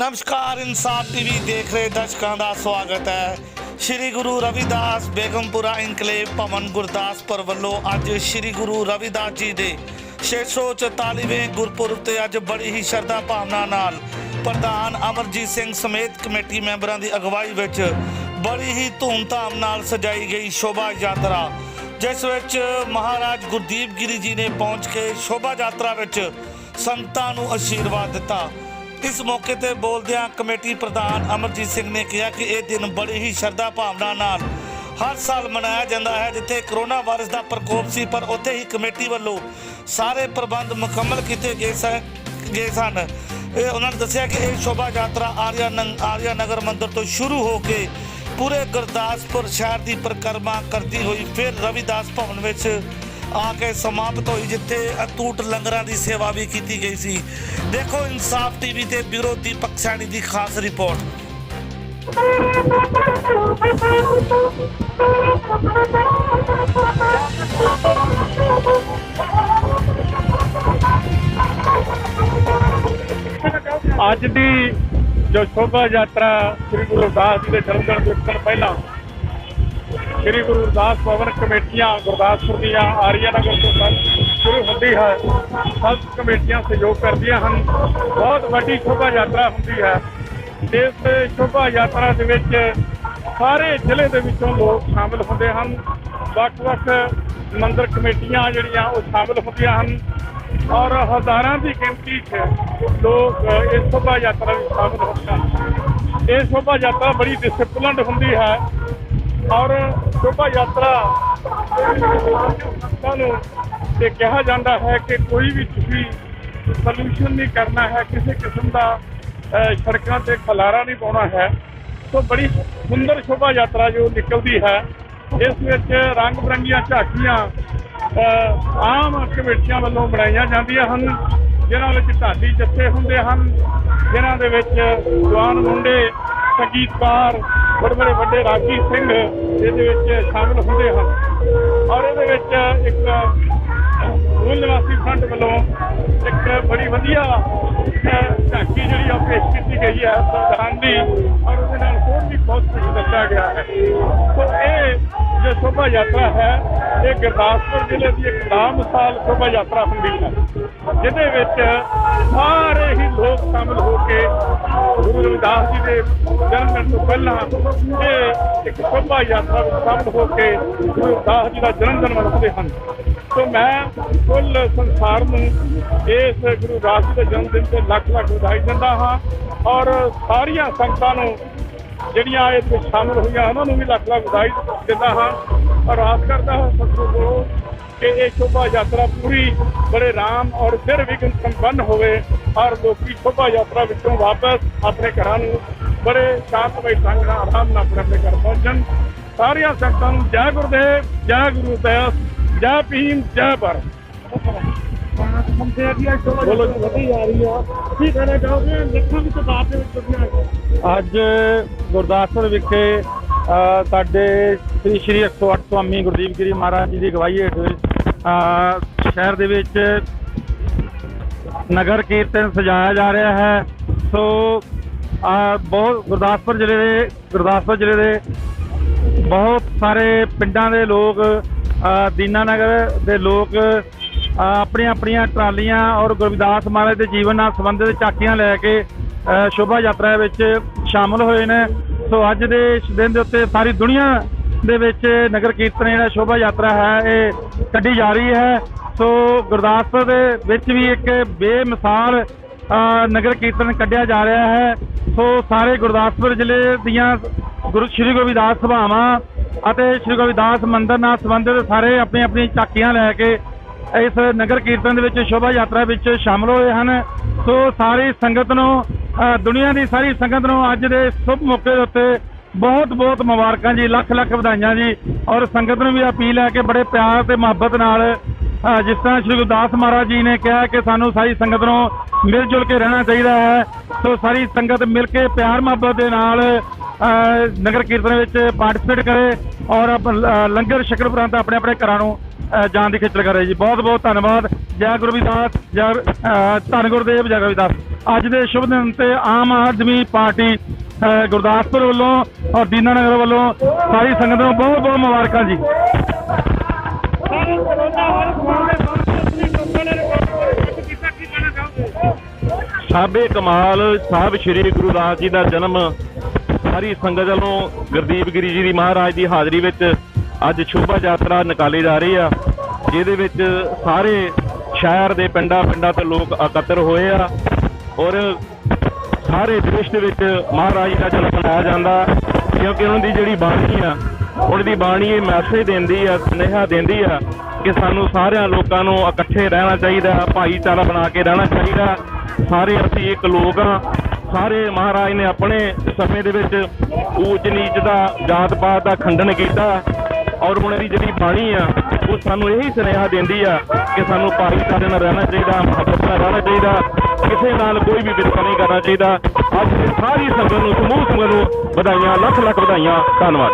ਨਮਸਕਾਰ, ਇਨਸਾਫ ਟੀਵੀ ਦੇਖ ਰਹੇ ਦਰਸ਼ਕਾਂ ਦਾ ਸਵਾਗਤ ਹੈ। ਸ਼੍ਰੀ ਗੁਰੂ ਰਵਿਦਾਸ ਬੇਗਮਪੁਰਾ ਇਨਕਲੇਵ ਭਵਨ ਗੁਰਦਾਸਪੁਰ ਵੱਲੋਂ ਅੱਜ ਸ਼੍ਰੀ ਗੁਰੂ ਰਵਿਦਾਸ ਜੀ ਦੇ 644ਵੇਂ ਗੁਰਪੁਰਬ ਤੇ ਅੱਜ ਬੜੀ ਹੀ ਸ਼ਰਧਾ ਭਾਵਨਾ ਨਾਲ ਪ੍ਰਧਾਨ ਅਮਰਜੀਤ ਸਿੰਘ ਸਮੇਤ ਕਮੇਟੀ ਮੈਂਬਰਾਂ ਦੀ ਅਗਵਾਈ ਵਿੱਚ ਬੜੀ ਹੀ ਧੂਮਧਾਮ ਨਾਲ ਸਜਾਈ ਗਈ ਸ਼ੋਭਾ ਯਾਤਰਾ, ਜਿਸ ਵਿੱਚ ਮਹਾਰਾਜ ਗੁਰਦੀਪ ਗਿਰੀ ਜੀ ਨੇ ਪਹੁੰਚ ਕੇ ਸ਼ੋਭਾ ਯਾਤਰਾ ਵਿੱਚ ਸੰਤਾਂ ਨੂੰ ਆਸ਼ੀਰਵਾਦ ਦਿੱਤਾ। ਇਸ ਮੌਕੇ ਤੇ ਬੋਲਦਿਆਂ ਕਮੇਟੀ ਪ੍ਰਧਾਨ ਅਮਰਜੀਤ ਸਿੰਘ ਨੇ ਕਿਹਾ ਕਿ ਇਹ ਦਿਨ ਬੜੀ ਹੀ ਸ਼ਰਧਾ ਭਾਵਨਾ ਨਾਲ ਹਰ ਸਾਲ ਮਨਾਇਆ ਜਾਂਦਾ ਹੈ, ਜਿੱਥੇ ਕਰੋਨਾ ਵਾਇਰਸ ਦਾ ਪ੍ਰਕੋਪ ਸੀ, ਪਰ ਉੱਥੇ ਹੀ ਕਮੇਟੀ ਵੱਲੋਂ ਸਾਰੇ ਪ੍ਰਬੰਧ ਮੁਕੰਮਲ ਕੀਤੇ ਗਏ ਸਨ ਗਏ ਸਨ। ਇਹ ਉਹਨਾਂ ਨੇ ਦੱਸਿਆ ਕਿ ਇਹ ਸ਼ੋਭਾ ਯਾਤਰਾ ਆਰਿਆ ਨੰ- ਆਰਿਆ ਨਗਰ ਮੰਦਿਰ ਤੋਂ ਸ਼ੁਰੂ ਹੋ ਕੇ ਪੂਰੇ ਗੁਰਦਾਸਪੁਰ ਸ਼ਹਿਰ ਦੀ ਪਰਿਕਰਮਾ ਕਰਦੀ ਹੋਈ, ਫਿਰ ਰਵਿਦਾਸ ਭਵਨ ਵਿੱਚ ਆ ਕੇ ਸਮਾਪਤ ਹੋਈ ਜਿੱਥੇ ਅਟੂਟ ਲੰਗਰਾਂ ਦੀ ਸੇਵਾ ਵੀ ਕੀਤੀ ਗਈ ਸੀ। ਦੇਖੋ ਇਨਸਾਫ ਟੀਵੀ ਤੇ ਬਿਊਰੋ ਦੀਪਕ ਸੈਣੀ ਦੀ ਖਾਸ ਰਿਪੋਰਟ। ਅੱਜ ਦੀ ਜੋ ਸ਼ੋਭਾ ਯਾਤਰਾ ਸ੍ਰੀ ਗੁਰੂ ਰਵਿਦਾਸ ਜੀ ਦੇ ਜਨਮ ਦਿਨ ਤੋਂ ਪਹਿਲਾਂ ਸ੍ਰੀ ਗੁਰੂ ਰਵਿਦਾਸ ਭਵਨ ਕਮੇਟੀਆਂ ਗੁਰਦਾਸਪੁਰ ਦੀਆਂ, ਆਰੀਆ ਨਗਰ ਤੋਂ ਸ਼ੁਰੂ ਹੁੰਦੀ ਹੈ। ਸਭ ਕਮੇਟੀਆਂ ਸਹਿਯੋਗ ਕਰਦੀਆਂ ਹਨ। ਬਹੁਤ ਵੱਡੀ ਸ਼ੋਭਾ ਯਾਤਰਾ ਹੁੰਦੀ ਹੈ। ਇਸ ਸ਼ੋਭਾ ਯਾਤਰਾ ਦੇ ਵਿੱਚ ਸਾਰੇ ਜ਼ਿਲ੍ਹੇ ਦੇ ਵਿੱਚੋਂ ਲੋਕ ਸ਼ਾਮਲ ਹੁੰਦੇ ਹਨ। ਵੱਖ-ਵੱਖ ਮੰਦਰ ਕਮੇਟੀਆਂ ਜਿਹੜੀਆਂ ਉਹ ਸ਼ਾਮਲ ਹੁੰਦੀਆਂ ਹਨ। ਔਰ ਹਜ਼ਾਰਾਂ ਦੀ ਗਿਣਤੀ 'ਚ ਲੋਕ ਇਸ ਸ਼ੋਭਾ ਯਾਤਰਾ ਵਿੱਚ ਸ਼ਾਮਲ ਹੁੰਦੇ ਹਨ। ਇਹ ਸ਼ੋਭਾ ਯਾਤਰਾ ਬੜੀ ਡਿਸਪਲਿਨਡ ਹੁੰਦੀ ਹੈ। ਔਰ ਸ਼ੋਭਾ ਯਾਤਰਾ ਨੂੰ ਤੇ ਕਿਹਾ ਜਾਂਦਾ ਹੈ ਕਿ ਕੋਈ ਵੀ ਤੁਸੀਂ ਸੋਲੂਸ਼ਨ ਨਹੀਂ ਕਰਨਾ ਹੈ, ਕਿਸੇ ਕਿਸਮ ਦਾ ਸੜਕਾਂ ਤੇ ਖਲਾਰਾ ਨਹੀਂ ਪਾਉਣਾ ਹੈ। ਸੋ ਬੜੀ ਸੁੰਦਰ ਸ਼ੋਭਾ ਯਾਤਰਾ ਜੋ ਨਿਕਲਦੀ ਹੈ, ਇਸ ਵਿੱਚ ਰੰਗ ਬਰੰਗੀਆਂ ਝਾਕੀਆਂ ਆਮ ਕਮੇਟੀਆਂ ਵੱਲੋਂ ਬਣਾਈਆਂ ਜਾਂਦੀਆਂ ਹਨ, ਜਿਨ੍ਹਾਂ ਵਿੱਚ ਢਾਡੀ ਜੱਥੇ ਹੁੰਦੇ ਹਨ, ਜਿਨ੍ਹਾਂ ਦੇ ਵਿੱਚ ਜਵਾਨ ਮੁੰਡੇ, ਸੰਗੀਤਕਾਰ ਬੜੇ ਬੜੇ ਵੱਡੇ ਰਾਗੀ ਸਿੰਘ ਇਹਦੇ ਵਿੱਚ ਸ਼ਾਮਲ ਹੁੰਦੇ ਹਨ। ਔਰ ਇਹਦੇ ਵਿੱਚ ਇੱਕ ਮੂਲ ਨਿਵਾਸੀ ਫਰੰਟ ਵੱਲੋਂ ਇੱਕ ਬੜੀ ਵਧੀਆ ਅਹ, ਝਾਕੀ ਜਿਹੜੀ ਆ ਉਹ ਪੇਸ਼ ਕੀਤੀ ਗਈ ਹੈ ਸੰਵਿਧਾਨ। ਦੀ ਔਰ ਉਹਦੇ ਨਾਲ ਹੋਰ ਵੀ ਬਹੁਤ ਕੁਝ ਦੱਸਿਆ ਗਿਆ ਹੈ। ਸੋ ਇਹ ਜੋ ਸ਼ੋਭਾ ਯਾਤਰਾ ਹੈ, ਇਹ ਗੁਰਦਾਸਪੁਰ ਜ਼ਿਲ੍ਹੇ ਦੀ ਇੱਕ ਮਿਸਾਲ ਸ਼ੋਭਾ ਯਾਤਰਾ ਹੁੰਦੀ ਹੈ, ਜਿਹਦੇ ਵਿੱਚ ਸਾਰੇ ਹੀ ਲੋਕ ਸ਼ਾਮਲ ਹੋ ਕੇ ਗੁਰੂ ਰਵਿਦਾਸ ਜੀ ਦੇ ਜਨਮ ਦਿਨ ਤੋਂ ਪਹਿਲਾਂ ਇਹ ਇੱਕ ਸ਼ੋਭਾ ਯਾਤਰਾ ਵਿੱਚ ਸ਼ਾਮਲ ਹੋ ਕੇ ਗੁਰੂ ਰਵਿਦਾਸ ਜੀ ਦਾ ਜਨਮ ਦਿਨ ਮਨਾਉਂਦੇ ਹਨ। ਸੋ ਮੈਂ ਕੁੱਲ ਸੰਸਾਰ ਨੂੰ ਇਸ ਗੁਰੂ ਰਵਿਦਾਸ ਜੀ ਦੇ ਜਨਮ ਦਿਨ ਤੇ ਲੱਖ ਲੱਖ ਵਧਾਈ ਦਿੰਦਾ ਹਾਂ ਔਰ ਸਾਰੀਆਂ ਸੰਗਤਾਂ ਨੂੰ ਜਿਹੜੀਆਂ ਇਹ ਵਿੱਚ ਸ਼ਾਮਲ ਹੋਈਆਂ, ਉਹਨਾਂ ਨੂੰ ਵੀ ਲੱਖ ਲੱਖ ਵਧਾਈ ਦਿੰਦਾ ਹਾਂ। ਔਰ ਆਸ ਕਰਦਾ ਹਾਂ ਸਤਿਗੁਰੂ ਕੋਲੋਂ ਕਿ ਇਹ ਸ਼ੋਭਾ ਯਾਤਰਾ ਪੂਰੀ ਬੜੇ ਆਰਾਮ ਔਰ ਫਿਰ ਵਿਘਨ ਸੰਪੰਨ ਹੋਵੇ ਔਰ ਲੋਕੀ ਸ਼ੋਭਾ ਯਾਤਰਾ ਵਿੱਚੋਂ ਵਾਪਸ ਆਪਣੇ ਘਰਾਂ ਨੂੰ ਬੜੇ ਸ਼ਾਂਤਮਈ ਢੰਗ ਨਾਲ ਆਰਾਮ ਨਾਲ ਆਪਣੇ ਆਪਣੇ ਘਰ ਪਹੁੰਚਣ। ਸਾਰੀਆਂ ਸੰਗਤਾਂ ਨੂੰ ਜੈ ਗੁਰਦੇਵ, ਜੈ ਗੁਰੂ ਦਾਸ ਜੈ ਭੀਮ, ਜੈ ਭਾਰਤ। ਬੋਲੋ ਜੀ ਵਧੀ ਜਾ ਰਹੀ ਆ ਕੀ ਕਹਿਣਾ ਚਾਹੋਗੇ ਲੱਖਾਂ ਵਿੱਚ ਬਾਪ ਦੇ ਵਿੱਚ ਵਧੀਆ ਅੱਜ ਗੁਰਦਾਸਪੁਰ ਵਿਖੇ ਸਾਡੇ ਸ੍ਰੀ ਸ਼੍ਰੀ 108 ਸਵਾਮੀ ਗੁਰਦੀਪ ਗਿਰੀ ਮਹਾਰਾਜ ਜੀ ਦੀ ਅਗਵਾਈ ਹੇਠ ਸ਼ਹਿਰ ਦੇ ਵਿੱਚ ਨਗਰ ਕੀਰਤਨ ਸਜਾਇਆ ਜਾ ਰਿਹਾ ਹੈ। ਸੋ ਬਹੁਤ ਗੁਰਦਾਸਪੁਰ ਜ਼ਿਲ੍ਹੇ ਦੇ, ਗੁਰਦਾਸਪੁਰ ਜ਼ਿਲ੍ਹੇ ਦੇ ਬਹੁਤ ਸਾਰੇ ਪਿੰਡਾਂ ਦੇ ਲੋਕ ਦੀਨਾ ਨਗਰ ਦੇ ਲੋਕ ਅ, ਆਪਣੀਆਂ ਆਪਣੀਆਂ ਟਰਾਲੀਆਂ ਔਰ ਗੁਰਵਿਦਾਸ ਮਹਾਰਾਜ ਦੇ ਜੀਵਨ ਨਾਲ ਸੰਬੰਧਿਤ ਝਾਕੀਆਂ ਲੈ ਕੇ ਸ਼ੋਭਾ ਯਾਤਰਾ ਵਿੱਚ ਸ਼ਾਮਲ ਹੋਏ ਨੇ। ਸੋ ਅੱਜ ਦੇ ਇਸ ਦਿਨ ਦੇ ਉੱਤੇ ਸਾਰੀ ਦੁਨੀਆ ਦੇ ਵਿੱਚ ਨਗਰ ਕੀਰਤਨ ਜਿਹੜਾ ਸ਼ੋਭਾ ਯਾਤਰਾ ਹੈ ਇਹ ਕੱਢੀ ਜਾ ਰਹੀ ਹੈ। ਸੋ ਗੁਰਦਾਸਪੁਰ ਦੇ ਵਿੱਚ ਵੀ ਇੱਕ ਬੇਮਿਸਾਲ ਨਗਰ ਕੀਰਤਨ ਕੱਢਿਆ ਜਾ ਰਿਹਾ ਹੈ। ਸੋ ਸਾਰੇ ਗੁਰਦਾਸਪੁਰ ਜ਼ਿਲ੍ਹੇ ਦੀਆਂ ਗੁਰੂ ਸ਼੍ਰੀ ਗੋਬਿੰਦਾਸ ਸਭਾਵਾਂ ਅਤੇ ਸ਼੍ਰੀ ਗੋਬਿੰਦਾਸ ਮੰਦਿਰ ਨਾਲ ਸੰਬੰਧਿਤ ਸਾਰੇ ਆਪਣੀ ਆਪਣੀ ਝਾਕੀਆਂ ਲੈ ਕੇ ਇਸ ਨਗਰ ਕੀਰਤਨ ਦੇ ਵਿੱਚ ਸ਼ੋਭਾ ਯਾਤਰਾ ਵਿੱਚ ਸ਼ਾਮਲ ਹੋਏ ਹਨ। ਸੋ ਸਾਰੀ ਸੰਗਤ ਨੂੰ ਦੁਨੀਆ ਦੀ ਸਾਰੀ ਸੰਗਤ ਨੂੰ ਅੱਜ ਦੇ ਸ਼ੁਭ ਮੌਕੇ ਦੇ ਉੱਤੇ ਬਹੁਤ ਬਹੁਤ ਮੁਬਾਰਕਾਂ ਜੀ, ਲੱਖ ਲੱਖ ਵਧਾਈਆਂ ਜੀ। ਔਰ ਸੰਗਤ ਨੂੰ ਵੀ ਅਪੀਲ ਹੈ ਕਿ ਬੜੇ ਪਿਆਰ ਤੇ ਮੁਹੱਬਤ ਨਾਲ ਜਿਸ ਤਰ੍ਹਾਂ ਸ਼੍ਰੀ ਗੁਰਦਾਸ ਮਹਾਰਾਜ ਜੀ ਨੇ ਕਿਹਾ ਕਿ ਸਾਨੂੰ ਸਾਰੀ ਸੰਗਤ ਨੂੰ ਮਿਲ ਜੁਲ ਕੇ ਰਹਿਣਾ ਚਾਹੀਦਾ ਹੈ। ਸੋ ਸਾਰੀ ਸੰਗਤ ਮਿਲ ਕੇ ਪਿਆਰ, ਮੁਹੱਬਤ ਦੇ ਨਾਲ ਨਗਰ ਕੀਰਤਨ ਵਿੱਚ ਪਾਰਟਿਸਿਪੇਟ ਕਰੇ। ਔਰ ਆਪ- ਲੰਗਰ ਛਕਣ ਉਪਰੰਤ ਆਪਣੇ ਆਪਣੇ ਘਰਾਂ ਨੂੰ ਅ, ਜਾਣ ਦੀ ਖੇਚਲ ਰਹੇ ਜੀ। ਬਹੁਤ ਬਹੁਤ ਧੰਨਵਾਦ। ਜੈ ਗੁਰੂ ਰਵਿਦਾਸ ਜੈ ਧੰਨ ਗੁਰਦੇਵ ਜੈ ਰਵਿਦਾਸ ਅੱਜ ਦੇ ਸ਼ੁਭ ਦਿਨ ਤੇ ਆਮ ਆਦਮੀ ਪਾਰਟੀ ਗੁਰਦਾਸਪੁਰ ਵੱਲੋਂ ਔਰ ਦੀਨਾ ਨਗਰ ਵੱਲੋਂ ਸਾਰੀ ਸੰਗਤ ਨੂੰ ਬਹੁਤ ਬਹੁਤ ਮੁਬਾਰਕਾਂ ਜੀ। ਸਾਬੇ ਕਮਾਲ ਸਾਹਿਬ ਸ੍ਰੀ ਗੁਰੂ ਰਾਜ ਜੀ ਦਾ ਜਨਮ। ਸਾਰੀ ਸੰਗਤ ਵੱਲੋਂ ਗੁਰਦੀਪ ਗਿਰੀ ਜੀ ਦੀ ਮਹਾਰਾਜ ਦੀ ਹਾਜ਼ਰੀ ਵਿੱਚ ਅੱਜ ਸ਼ੋਭਾ ਯਾਤਰਾ ਨਿਕਾਲੀ ਜਾ ਰਹੀ ਆ, ਜਿਹਦੇ ਵਿੱਚ ਸਾਰੇ ਸ਼ਹਿਰ ਦੇ ਪਿੰਡਾਂ ਪਿੰਡਾਂ ਤੋਂ ਲੋਕ ਇਕੱਤਰ ਹੋਏ ਆ ਔਰ ਸਾਰੇ ਦੇਸ਼ ਦੇ ਵਿੱਚ ਮਹਾਰਾਜ ਦਾ ਜਨਮ ਮਨਾਇਆ ਜਾਂਦਾ, ਕਿਉਂਕਿ ਉਹਨਾਂ ਦੀ ਜਿਹੜੀ ਬਾਣੀ ਆ, ਉਹਨਾਂ ਦੀ ਬਾਣੀ ਇਹ ਮੈਸੇਜ ਦਿੰਦੀ ਆ, ਸੁਨੇਹਾ ਦਿੰਦੀ ਆ ਕਿ ਸਾਨੂੰ ਸਾਰਿਆਂ ਲੋਕਾਂ ਨੂੰ ਇਕੱਠੇ ਰਹਿਣਾ ਚਾਹੀਦਾ, ਭਾਈਚਾਰਾ ਬਣਾ ਕੇ ਰਹਿਣਾ ਚਾਹੀਦਾ। ਸਾਰੇ ਅਸੀਂ ਇੱਕ ਲੋਕ ਆ, ਸਾਰੇ ਮਹਾਰਾਜ ਨੇ ਆਪਣੇ ਸਮੇਂ ਦੇ ਵਿੱਚ ਊਚ ਨੀਚ ਦਾ ਜਾਤ ਪਾਤ ਦਾ ਖੰਡਨ ਕੀਤਾ। ਔਰ ਉਹਨਾਂ ਦੀ ਜਿਹੜੀ ਬਾਣੀ ਆ, ਉਹ ਸਾਨੂੰ ਇਹੀ ਸੁਨੇਹਾ ਦਿੰਦੀ ਆ ਕਿ ਸਾਨੂੰ ਭਾਈਚਾਰੇ ਨਾਲ ਰਹਿਣਾ ਚਾਹੀਦਾ, ਮੁਹੱਬਤ ਨਾਲ ਰਹਿਣਾ ਚਾਹੀਦਾ, ਕਿਸੇ ਨਾਲ ਕੋਈ ਵੀ ਬਿਰਕਾ ਨਹੀਂ ਕਰਨਾ ਚਾਹੀਦਾ। ਅੱਜ ਸਾਰੀ ਸੰਗਤ ਨੂੰ, ਸਮੂਹ ਸੰਗਤ ਨੂੰ ਵਧਾਈਆਂ, ਲੱਖ ਲੱਖ ਵਧਾਈਆਂ। ਧੰਨਵਾਦ।